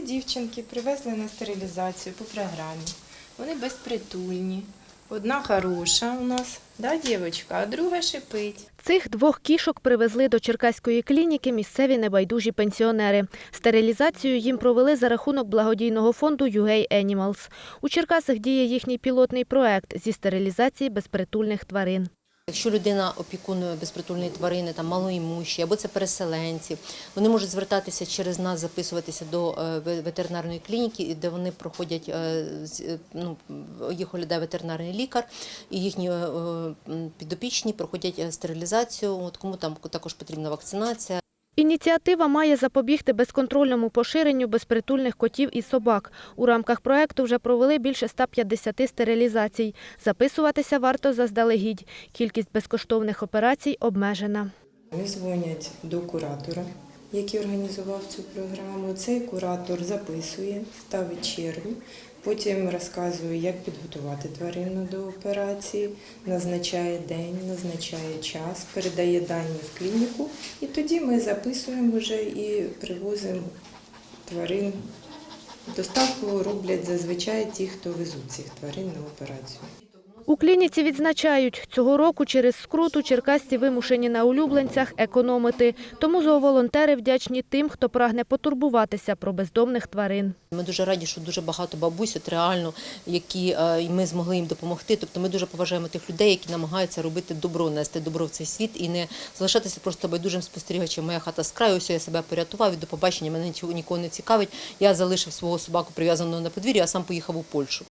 дівчинки привезли на стерилізацію по програмі. Вони безпритульні. Одна хороша у нас, да, дівчинка, а друга шипить. Цих двох кішок привезли до Черкаської клініки місцеві небайдужі пенсіонери. Стерилізацію їм провели за рахунок благодійного фонду UA Animals. У Черкасах діє їхній пілотний проект зі стерилізації безпритульних тварин. Якщо людина опікунує безпритульної тварини, там малоімущі, або це переселенці, вони можуть звертатися через нас, записуватися до е, ветеринарної клініки, де вони проходять е, е, ну, їх оглядає ветеринарний лікар, і їхні підопічні проходять стерилізацію. От кому там також потрібна вакцинація. Ініціатива має запобігти безконтрольному поширенню безпритульних котів і собак. У рамках проекту вже провели більше 150 стерилізацій. Записуватися варто заздалегідь. Кількість безкоштовних операцій обмежена. Вони дзвонять до куратора, який організував цю програму. Цей куратор записує, ставить чергу, потім розказує, як підготувати тварину до операції, назначає день, назначає час, передає дані в клініку, і тоді ми записуємо вже і привозимо тварин. Доставку роблять зазвичай ті, хто везуть цих тварин на операцію. У клініці відзначають, цього року через скруту черкасці вимушені на улюбленцях економити. Тому зооволонтери вдячні тим, хто прагне потурбуватися про бездомних тварин. Ми дуже раді, що дуже багато бабусь, реально, які е, ми змогли їм допомогти. Тобто ми дуже поважаємо тих людей, які намагаються робити добро, нести добро в цей світ і не залишатися просто байдужим спостерігачем. Моя хата з краю, ось я себе порятував і до побачення. Мене нікого не цікавить. Я залишив свого собаку прив'язаного на подвір'ї, а сам поїхав у Польщу.